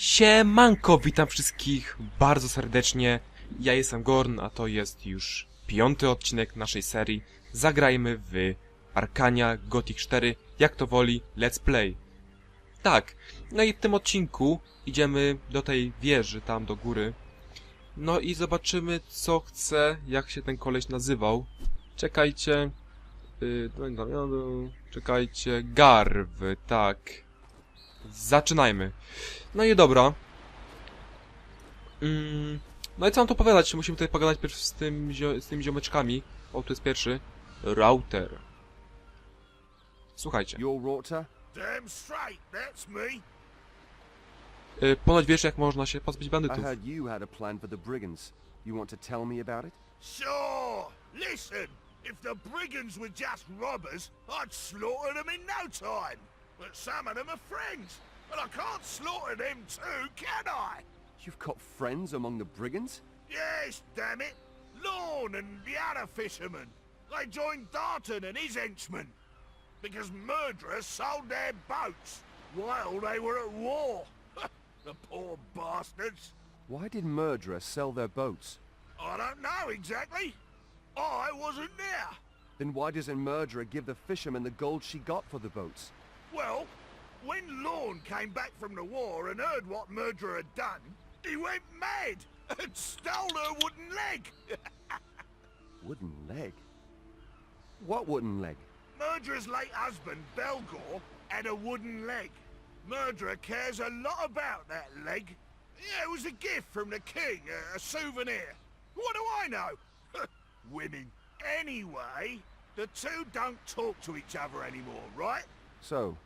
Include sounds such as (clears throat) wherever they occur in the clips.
Siemanko, witam wszystkich bardzo serdecznie. Ja jestem Gorn, a to jest już piąty odcinek naszej serii. Zagrajmy w Arkania Gothic 4, jak to woli, let's play. Tak, no i w tym odcinku idziemy do tej wieży, tam do góry. No i zobaczymy, co chce, jak się ten koleś nazywał. Czekajcie. Yy, czekajcie. Garw, tak. Zaczynajmy. No i dobra. Mm, no i co mam tu powiedzieć? Musimy tutaj pogadać pierw z, tym, zio- z tymi ziomeczkami. O, tu jest pierwszy. Router. Słuchajcie. Damn straight, that's me. Y, ponoć wiesz, jak można się pozbyć I bandytów. heard you had a plan for the brigands. You want to tell me about it? Sure. Listen, if the brigands were just robbers, I'd slaughter them in no time. But some of them are friends, But I can't slaughter them too, can I? You've got friends among the brigands? Yes, damn it. Lorne and the other fishermen. They joined Darton and his henchmen. Because murderers sold their boats while they were at war. (laughs) the poor bastards. Why did murderers sell their boats? I don't know exactly. I wasn't there. Then why doesn't murderer give the fisherman the gold she got for the boats? Well, when Lorne came back from the war and heard what Murderer had done, he went mad and stole her wooden leg. (laughs) Wooden leg? What wooden leg? Murderer's late husband, Belgor, had a wooden leg. Murderer cares a lot about that leg. Yeah, it was a gift from the king, a, a souvenir. What do I know? (laughs) Women. Anyway, the two don't talk to each other anymore, right? So,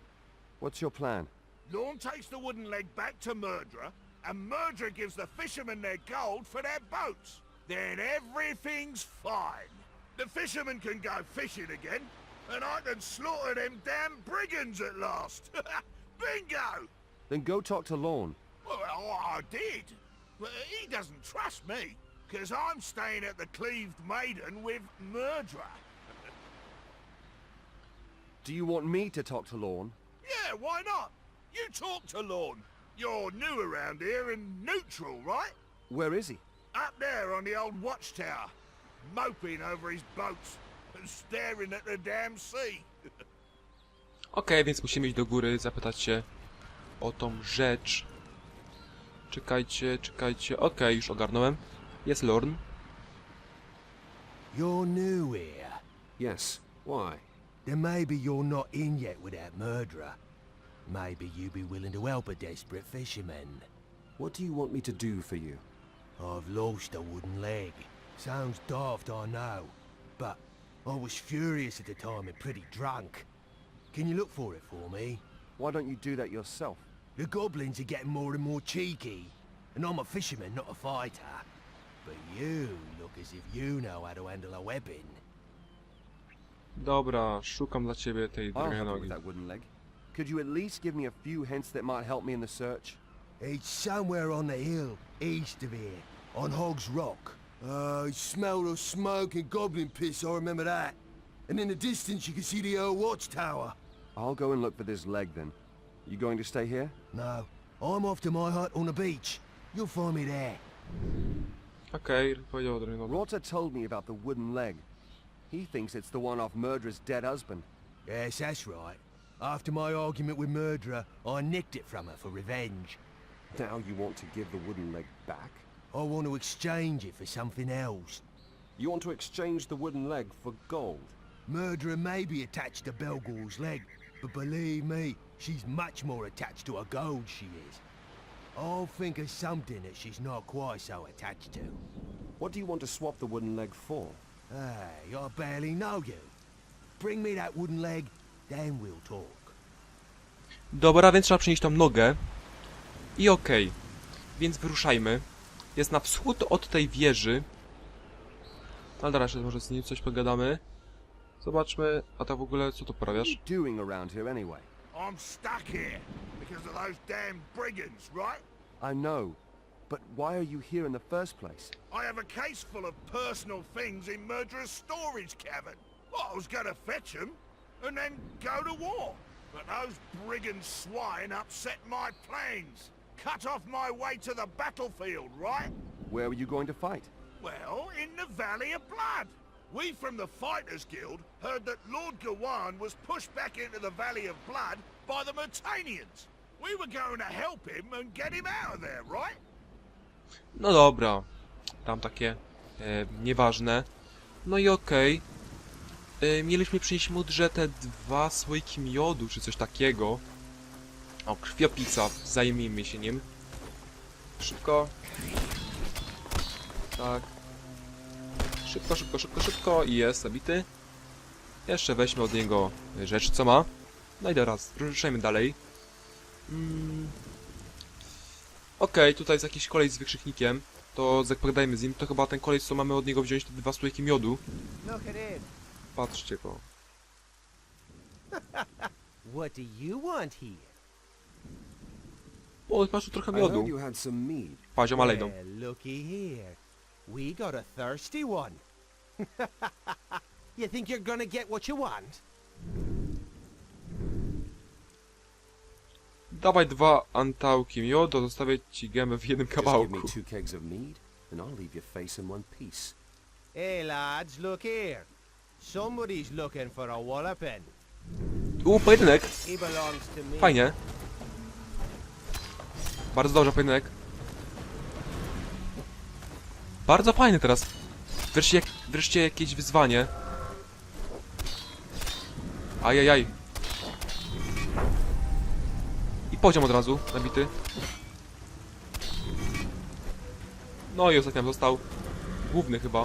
what's your plan? Lorne takes the wooden leg back to Murderer, and Murderer gives the fishermen their gold for their boats. Then everything's fine. The fishermen can go fishing again, and I can slaughter them damn brigands at last. (laughs) Bingo! Then go talk to Lorne. Well, I did. But he doesn't trust me, because I'm staying at the Cleaved Maiden with Murderer. Do you want me to talk to Lorne? Yeah, why not? You talk to Lorne. You're new around here and neutral, right? Where is he? Up there on the old watchtower, moping over his boats and staring at the damn sea. (laughs) Okej, więc musimy iść do góry, zapytać się o tą rzecz. Czekajcie, czekajcie. Okej, już ogarnąłem. Jest Lorn. You're new here. Yes. Why? Then maybe you're not in yet with that murderer. Maybe you'd be willing to help a desperate fisherman. What do you want me to do for you? I've lost a wooden leg. Sounds daft, I know. But I was furious at the time and pretty drunk. Can you look for it for me? Why don't you do that yourself? The goblins are getting more and more cheeky. And I'm a fisherman, not a fighter. But you look as if you know how to handle a weapon. Dobra, szukam dla ciebie tej I'll drugiej help you nogi. with that wooden leg. Could you at least give me a few hints that might help me in the search? It's somewhere on the hill, east of here, on Hog's Rock. Uh, smell of smoke and goblin piss, I remember that. And in the distance you can see the old watchtower. I'll go and look for this leg then. You going to stay here? No, I'm off to my hut on the beach. You'll find me there. Okej, powiedział o drugiej nodze. Rorta told me about the wooden leg. He thinks it's the one off Murderer's dead husband. Yes, that's right. After my argument with Murderer, I nicked it from her for revenge. Now you want to give the wooden leg back? I want to exchange it for something else. You want to exchange the wooden leg for gold? Murderer may be attached to Belgor's leg, but believe me, she's much more attached to her gold, she is. I'll think of something that she's not quite so attached to. What do you want to swap the wooden leg for? Hey, I barely know you. Bring me that wooden leg, then we'll talk. Dobra, więc trzeba przynieść tą nogę. I okej. Więc wyruszajmy. Jest na wschód od tej wieży. Ale teraz jeszcze może z nim coś pogadamy. Zobaczmy, a tak w ogóle co tu doing around here anyway? I'm stuck here because of those damn brigands, right? I know, but why are you here in the first place? I have a case full of personal things in Murderer's storage cavern. Well, I was gonna fetch them and then go to war. But those brigand swine upset my plans. cut off my way to the battlefield, right? Where were you going to fight? Well, in the Valley of Blood. We from the Fighters Guild heard that Lord Gawan was pushed back into the Valley of Blood by the Mutanians. We were going to help him and get him out of there, right? No dobra. Tam takie e, nieważne. No i okej. E, mieliśmy przynieść mudrze te dwa słoiki miodu, czy coś takiego. O, krwiopica. Zajmijmy się nim. Szybko. Tak. Szybko, szybko, szybko, szybko. I jest zabity. Jeszcze weźmy od niego rzecz, co ma. No i teraz, ruszajmy dalej. Mm. Okej, tutaj jest jakiś kolej z wykrzyknikiem. To jak pogadajmy z nim. To chyba ten kolej, co mamy od niego wziąć te dwa słoiki miodu. Patrzcie go. (laughs) What do you want here? O, masz tu trochę miodu. Paziom, ale idą. Well, looky here. We got a thirsty one. (laughs) you think you're gonna get what you want? Dawaj dwa antałki miodu, zostawię ci gębę w jednym kawałku. Hey, lads, look here. Somebody's looking for a walloping. U, pojedynek. Fajnie. Bardzo dobrze, pojedynek. Bardzo fajny teraz. Wreszcie, jak, wreszcie jakieś wyzwanie. Ajajaj. Poziom od razu, nabity. No i ostatnio został. Główny chyba.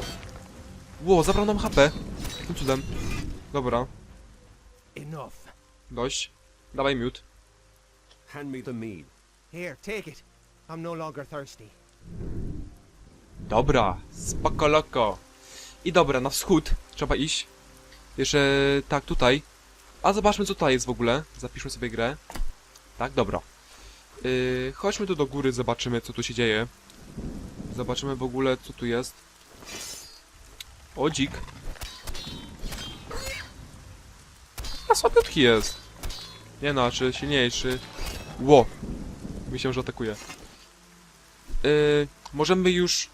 Ło, zabrał nam HP. Jakim cudem. Dobra, dość. Dawaj miód. Hand me the mead. Here, take it. I'm no longer thirsty. Dobra, spoko loko. I dobra, na wschód trzeba iść. Jeszcze tak, tutaj. A zobaczmy co tutaj jest w ogóle. Zapiszmy sobie grę. Tak, dobra. Yy, chodźmy tu do góry, zobaczymy co tu się dzieje. Zobaczymy w ogóle co tu jest. O, dzik. A słabiutki jest. Nie no, czy silniejszy. Ło. Myślałem, że atakuje. Yy, możemy już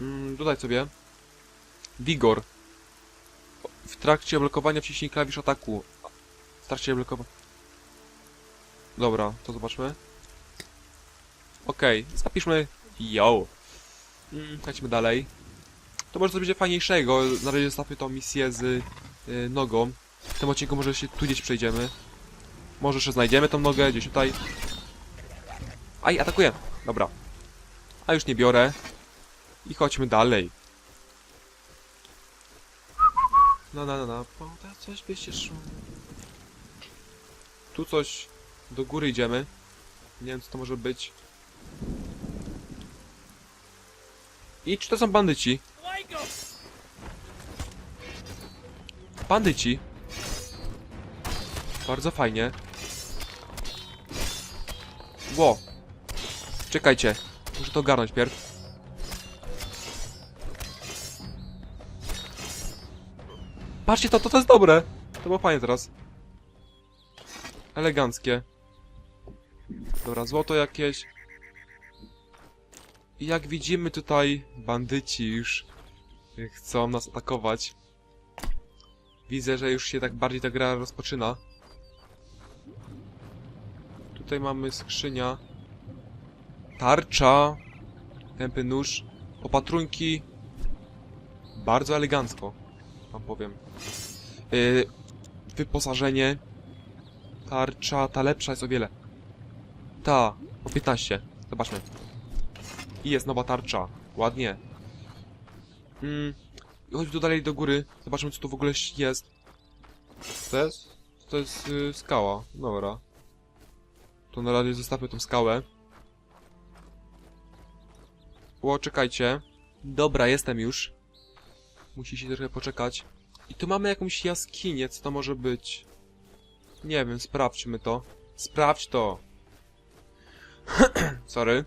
Mm, dodaj sobie. Vigor. W trakcie blokowania wciśnij klawisz ataku. W trakcie blokowania. Dobra, to zobaczmy. Okej, zapiszmy. Yo. Mm, Chodźmy dalej. To może coś będzie fajniejszego. Na razie zostawmy tą misję z y, nogą. W tym odcinku może się tu gdzieś przejdziemy. Może jeszcze znajdziemy tą nogę, gdzieś tutaj. Aj, atakuję. Dobra. A już nie biorę. I chodźmy dalej. No, no, no, no. Poda coś by się szło. Tu coś do góry idziemy. Nie wiem, co to może być. I czy to są bandyci? Bandyci. Bardzo fajnie. Ło. Czekajcie. Muszę to ogarnąć pierw. Patrzcie, to, to, to jest dobre. To było fajnie teraz. Eleganckie. Dobra, złoto jakieś. I jak widzimy tutaj, bandyci już chcą nas atakować. Widzę, że już się tak bardziej ta gra rozpoczyna. Tutaj mamy skrzynia. Tarcza. Tępy nóż. Opatrunki. Bardzo elegancko. Wam powiem. Yy, wyposażenie. Tarcza, ta lepsza jest o wiele. Ta, o 15. Zobaczmy. I jest nowa tarcza. Ładnie. Mm, chodź tu dalej do góry. Zobaczmy, co tu w ogóle jest. To jest? To jest yy, skała. Dobra. To na razie zostawmy tą skałę. O, czekajcie. Dobra, jestem już. Musi się trochę poczekać. I tu mamy jakąś jaskinię, co to może być? Nie wiem, sprawdźmy to. Sprawdź to! (clears throat) Sorry.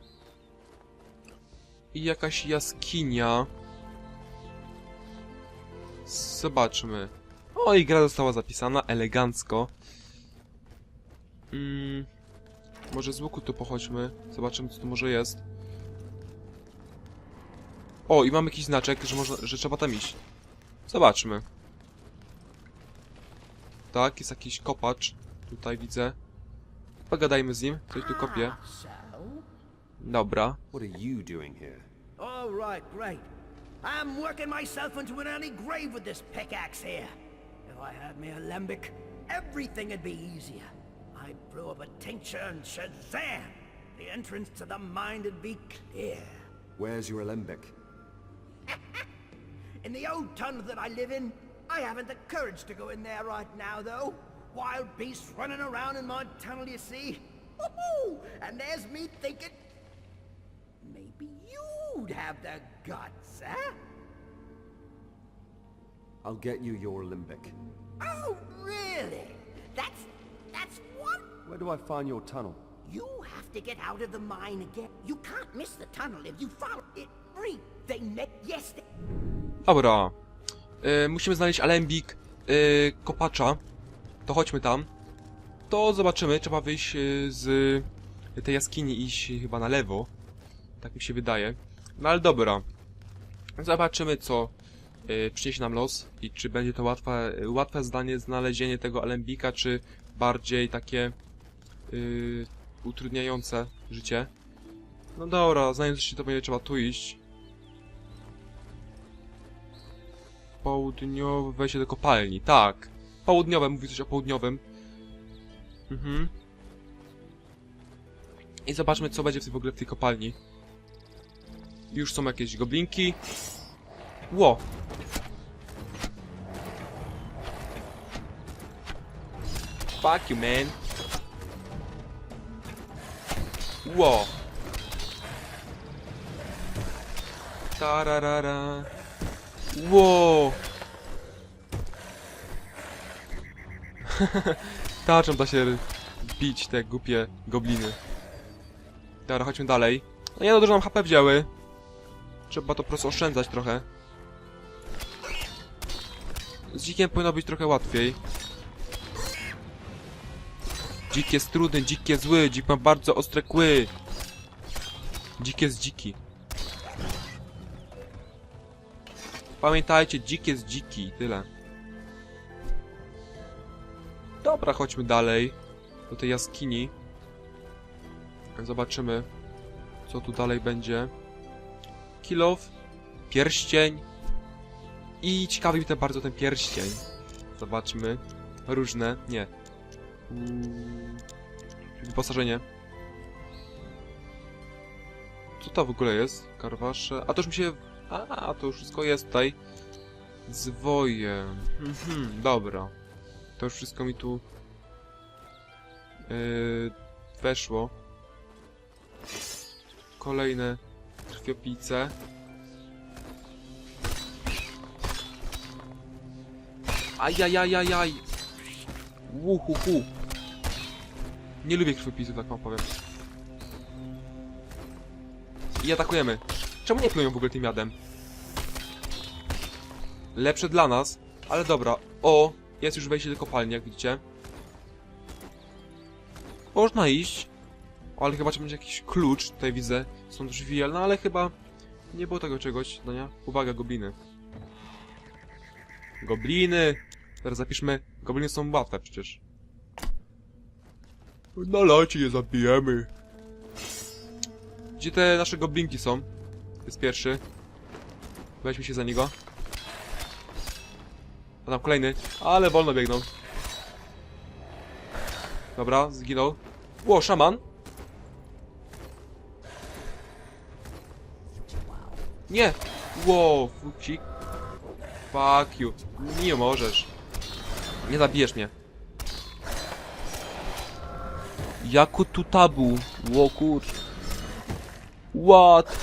I jakaś jaskinia. Zobaczmy. O, i gra została zapisana elegancko. Mm. Może z łuku tu pochodźmy. Zobaczymy, co tu może jest. O, i mamy jakiś znaczek, że, można, że trzeba tam iść. Zobaczmy. Tak, jest jakiś kopacz. Tutaj widzę. Pogadajmy z nim. Coś tu kopie. Dobra. What are you doing here? All right, great. I'm working myself into an early grave with this pickaxe here. If I had me alembic, everything would be easier. I'd brew up a tincture and shazam! The entrance to the mine would be clear. Where's your alembic? (laughs) In the old tunnel that I live in, I haven't the courage to go in there right now, though. Wild beasts running around in my tunnel, you see. Woo-hoo! And there's me thinking, maybe you'd have the guts, huh? I'll get you your limbic. Oh, really? That's that's what Where do I find your tunnel? you have to get out of the mine again. You can't miss the tunnel if you follow it. Free. They met yesterday. Dobra. E, musimy znaleźć alembik e, kopacza. To chodźmy tam. To zobaczymy. Trzeba wyjść e, z tej jaskini iść chyba na lewo. Tak mi się wydaje. No ale dobra. Zobaczymy co e, przyniesie nam los i czy będzie to łatwe, łatwe zdanie znalezienie tego alembika, czy bardziej takie e, utrudniające życie. No dobra, znając się to będzie trzeba tu iść. Południowe wejście do kopalni, tak. Południowe, mówi coś o południowym. Mhm. I zobaczmy, co będzie w, tej- w ogóle w tej kopalni. Już są jakieś goblinki. Ło! Fuck you, man. Ło! Tararara. Wow! (laughs) Tarczą da się bić te głupie gobliny. Dobra, chodźmy dalej. No nie no, dużo nam HP wzięły. Trzeba to po prostu oszczędzać trochę. Z dzikiem powinno być trochę łatwiej. Dzik jest trudny, dzik jest zły, dzik ma bardzo ostre kły. Dzik jest dziki. Pamiętajcie, dzik jest dziki, tyle. Dobra, chodźmy dalej. Do tej jaskini. Zobaczymy, co tu dalej będzie. Kilow, pierścień. I ciekawi mnie bardzo ten pierścień. Zobaczmy. Różne, nie. Mm, Wyposażenie. Co to w ogóle jest? Karwasze. A to już mi się a, to już wszystko jest tutaj. Zwoje. Mhm, dobra. To już wszystko mi tu yy, weszło. Kolejne krwiopice. Ajajajajaj. Łuhuhu. Nie lubię krwiopisów, tak wam powiem. I atakujemy. Czemu nie plują w ogóle tym jadem? Lepsze dla nas, ale dobra. O, jest już wejście do kopalni, jak widzicie. Można iść. Ale chyba trzeba będzie jakiś klucz, tutaj widzę. Są drzwi, no ale chyba nie było tego czegoś, no nie? Uwaga, gobliny. Gobliny! Teraz zapiszmy, gobliny są łatwe przecież. Na locie je zabijemy. Gdzie te nasze goblinki są? To jest pierwszy. Weźmy się za niego. A tam kolejny. Ale wolno biegną. Dobra, zginął. Ło, szaman. Nie! Wow, fuksik. Fuck you. Nie możesz. Nie zabijesz mnie. Jaku tu tabu. Ło kur... What?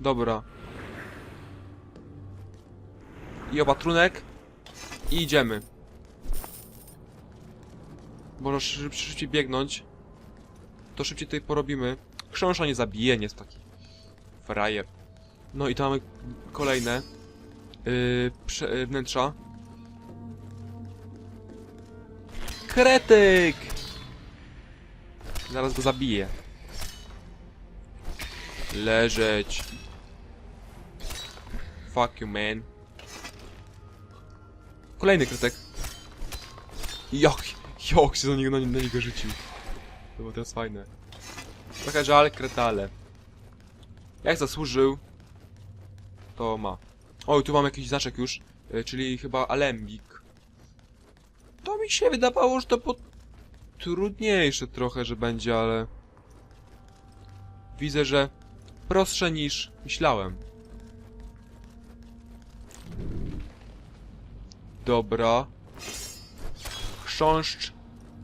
Dobra. I opatrunek. I idziemy. Może szyb, szybciej biegnąć. To szybciej tutaj porobimy. Chrząsza nie zabije, nie jest taki frajer. No i to mamy kolejne yy, prze, yy, wnętrza. Kretyk! Zaraz go zabiję. Leżeć. Fuck you, man. Kolejny krytek. Jak, jak się do niego, na, na niego rzucił. To było teraz fajne. Trochę żal, kretale. Jak zasłużył, to ma. O, tu mam jakiś znaczek już, y, czyli chyba alembik. To mi się wydawało, że to po... trudniejsze trochę, że będzie, ale... Widzę, że prostsze niż myślałem. Dobra. Chrząszcz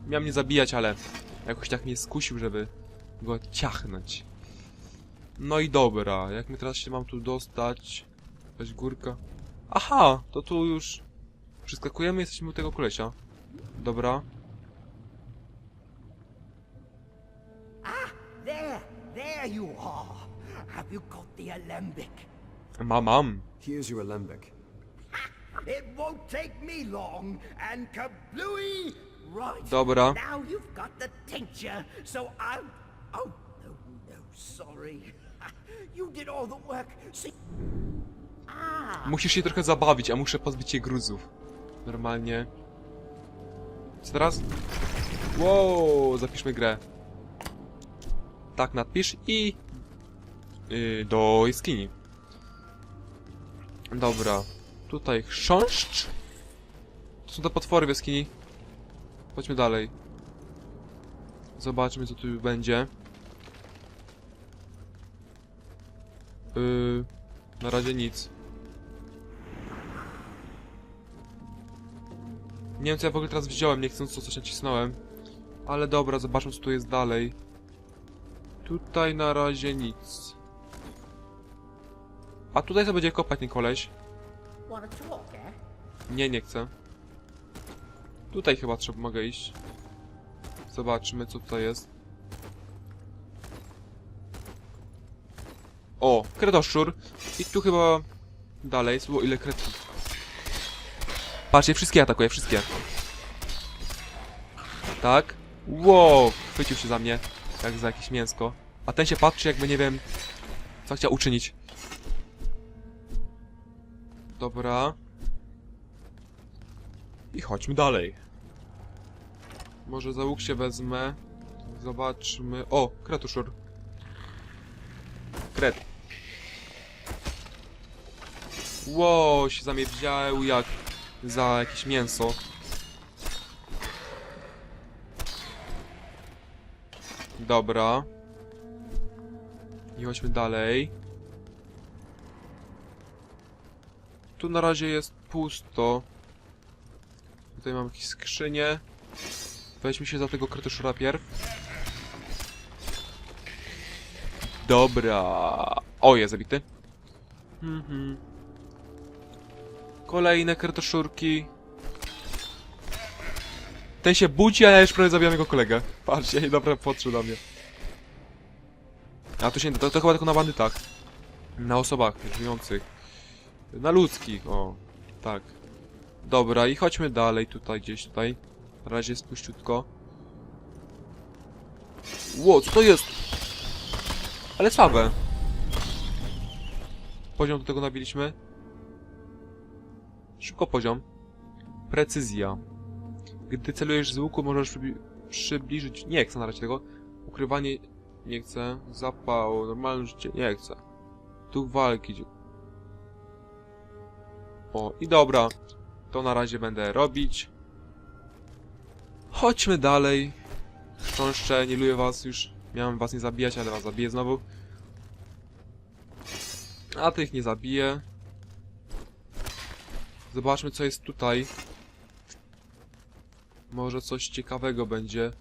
miał mnie zabijać, ale jakoś tak mnie skusił, żeby go ciachnąć. No i dobra, jak my teraz się mam tu dostać? Jakaś górka. Aha, to tu już przeskakujemy, jesteśmy u tego kolesia. Dobra. There, there you are. Have you got the alembic? Mam, mam. Here's your alembic. It won't take me long, and kablooey! Right. Dobra. Now you've got the tincture, so I'll... Oh, no, no, sorry. (laughs) You did all the work. See... Ah, Musisz się trochę zabawić, a muszę pozbyć się gruzów. Normalnie. Co teraz? Wow, zapiszmy grę. Tak, nadpisz i... Yy, do jaskini. Dobra. Tutaj chrząszcz. To są te potwory w jaskini. Chodźmy dalej. Zobaczmy, co tu będzie. Yy, na razie nic. Nie wiem co ja w ogóle teraz wziąłem, nie chcąc co coś nacisnąłem. Ale dobra, zobaczmy co tu jest dalej. Tutaj na razie nic. A tutaj sobie będzie kopać ten koleś. Eh? Nie, nie chcę. Tutaj chyba trzeba mogę iść. Zobaczmy co tutaj jest. O, kretoszczur. I tu chyba dalej. Było ile kretów. Patrzcie, wszystkie atakuje, wszystkie. Tak. Wow, chwycił się za mnie. Jak za jakieś mięsko. A ten się patrzy jakby nie wiem, co chciał uczynić. Dobra. I chodźmy dalej. Może za łuk się wezmę. Zobaczmy. O, kretuszur. Kret. Ło, się za mnie wziął jak za jakieś mięso. Dobra. I chodźmy dalej. Tu na razie jest pusto. Tutaj mam jakieś skrzynie. Weźmy się za tego krytyszura pierw. Dobra. O, jest zabity. Mhm. Kolejne krytyszurki. Ten się budzi, a ja już prawie zabijam jego kolegę. Patrzcie, i dobra, podszedł do mnie. A tu się, to, to chyba tylko na bandytach. Na osobach żyjących. Na ludzkich, o. Tak. Dobra, i chodźmy dalej, tutaj, gdzieś tutaj. Na razie jest puściutko. Ło, co to jest? Ale słabe. Poziom do tego nabiliśmy. Szybko poziom. Precyzja. Gdy celujesz z łuku, możesz przybli przybliżyć... Nie chcę na razie tego. Ukrywanie... Nie chcę. Zapał. Normalne życie. Nie chcę. Duch walki. O, i dobra. To na razie będę robić. Chodźmy dalej. Chrząszcze, nie lubię was już. Miałem was nie zabijać, ale was zabiję znowu. A tych nie zabiję. Zobaczmy co jest tutaj. Może coś ciekawego będzie.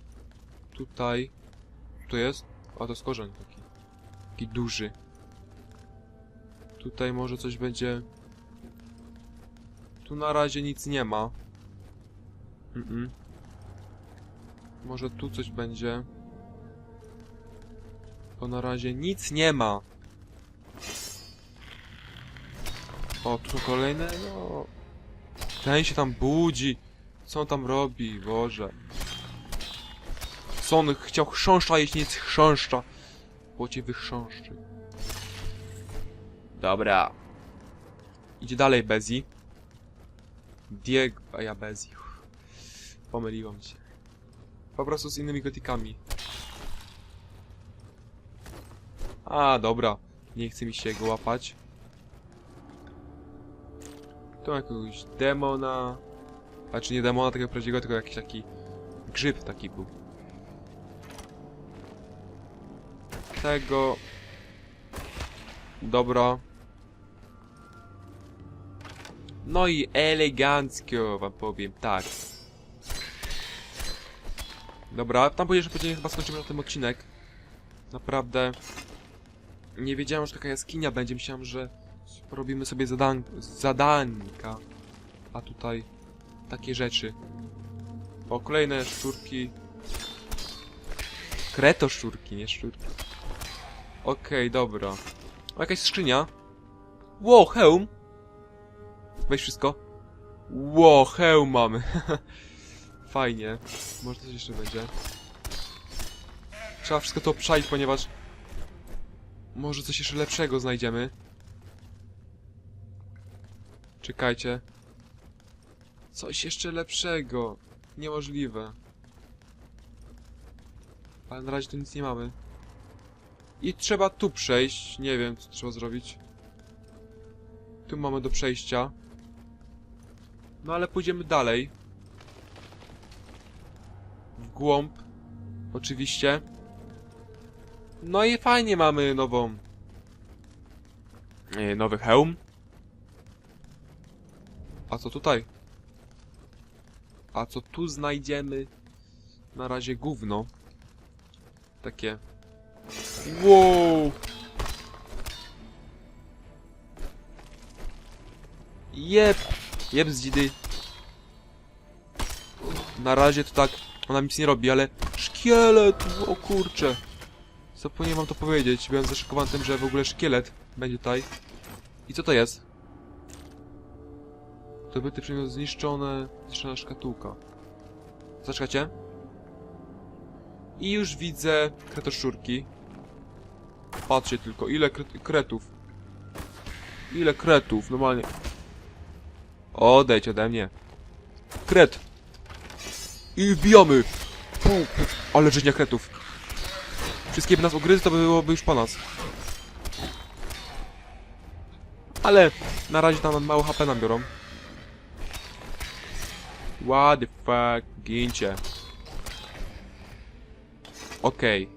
Tutaj. Tu jest? A to jest taki. Taki duży. Tutaj może coś będzie... Tu na razie nic nie ma. Mm -mm. Może tu coś będzie. To na razie nic nie ma. O, tu są kolejne, no. Ten się tam budzi. Co on tam robi, Boże. Co on chciał chrząszcza jeść, nic chrząszcza. Bo cię wychrząszczy. Dobra. Idzie dalej Bezi. Diego, a ja Bezi. Uff. Pomyliłam się. Po prostu z innymi gotikami. A, dobra. Nie chce mi się go łapać. Tu jakiegoś demona. Znaczy nie demona tego prawdziwego, tylko jakiś taki grzyb taki był. Tego. Dobra. No i elegancko wam powiem, tak. Dobra, tam powiedziałem, że będziemy chyba skończymy na tym odcinek. Naprawdę. Nie wiedziałem, że taka jaskinia będzie. Myślałem, że robimy sobie zadan zadanka. A tutaj takie rzeczy. O, kolejne szczurki. Kreto szczurki, nie szczurki. Okej, dobra. O, jakaś skrzynia. Ło, hełm! Weź wszystko. Ło, hełm mamy. (laughs) Fajnie. Może coś jeszcze będzie. Trzeba wszystko to obczaić, ponieważ... Może coś jeszcze lepszego znajdziemy. Czekajcie. Coś jeszcze lepszego. Niemożliwe. Ale na razie tu nic nie mamy. I trzeba tu przejść. Nie wiem, co trzeba zrobić. Tu mamy do przejścia. No ale pójdziemy dalej. W głąb. Oczywiście. No i fajnie mamy nową... e, Nowy hełm. A co tutaj? A co tu znajdziemy? Na razie gówno. Takie. Wow! Jep! Jep z dzidy. Na razie to tak, ona nic nie robi, ale... Szkielet! O kurcze! Zapomniałem wam to powiedzieć, byłem zaszokowany tym, że w ogóle szkielet będzie tutaj. I co to jest? Zdobyty przedmiot zniszczone, zniszczona szkatułka. Zaczekajcie. I już widzę kretoszczurki. Patrzcie tylko, ile kret kretów. Ile kretów, normalnie. Odejdź ode mnie. Kret. I wbijamy. Ale życia kretów. Wszystkie by nas ugryzły, to by byłoby już po nas. Ale na razie tam mało HP nam biorą. What the fuck? Gincie. Okej.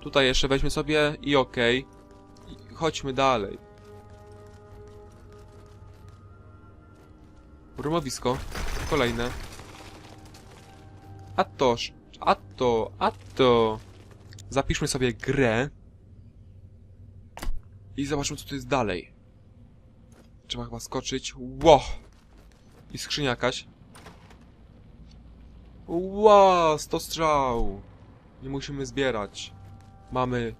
Tutaj jeszcze weźmy sobie i okej. I Chodźmy dalej. Rumowisko. Kolejne. A to, sz- a to, a to. Zapiszmy sobie grę. I zobaczmy co tu jest dalej. Trzeba chyba skoczyć. Ło! I skrzynia jakaś. Ła! 100 strzał! Nie musimy zbierać. Mamy...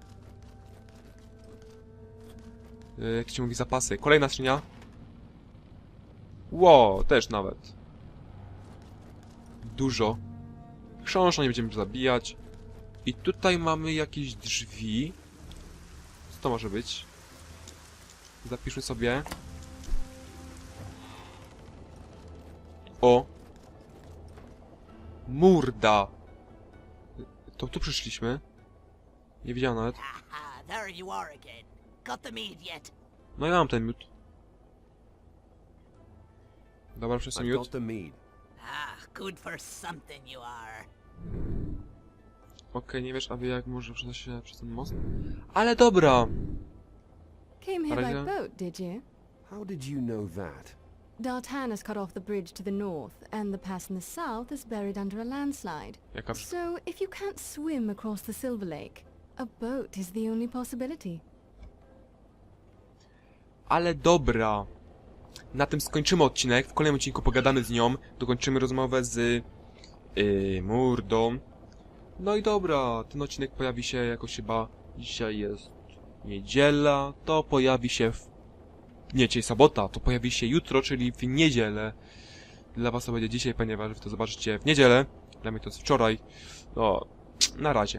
Yy, jak się mówi zapasy. Kolejna skrzynia. Ło! Też nawet. Dużo. Chrząszcza nie będziemy zabijać. I tutaj mamy jakieś drzwi. Co to może być? Zapiszmy sobie. O! Murda! To tu przyszliśmy. Nie widziałem nawet. No ja mam ten miód. Dobra, przez ten miód. the mead. Ah, good for something you are. Okej, nie wiesz, aby jak może przydać się przez ten most? Ale dobra! Came here by Razie- boat, did you? How did you know that? Dartan has cut off the bridge to the north, and the pass in the south is buried under a landslide. Jaka przy... So, if you can't swim across the Silver Lake, a boat is the only possibility. Ale dobra! Na tym skończymy odcinek. W kolejnym odcinku pogadamy z nią. Dokończymy rozmowę z... Yy, Murdą. No i dobra, ten odcinek pojawi się jakoś chyba... Dzisiaj jest... Niedziela. To pojawi się w... Nie, dzisiaj sobota. To pojawi się jutro, czyli w niedzielę. Dla was to będzie dzisiaj, ponieważ to zobaczycie w niedzielę. Dla mnie to jest wczoraj. No, na razie.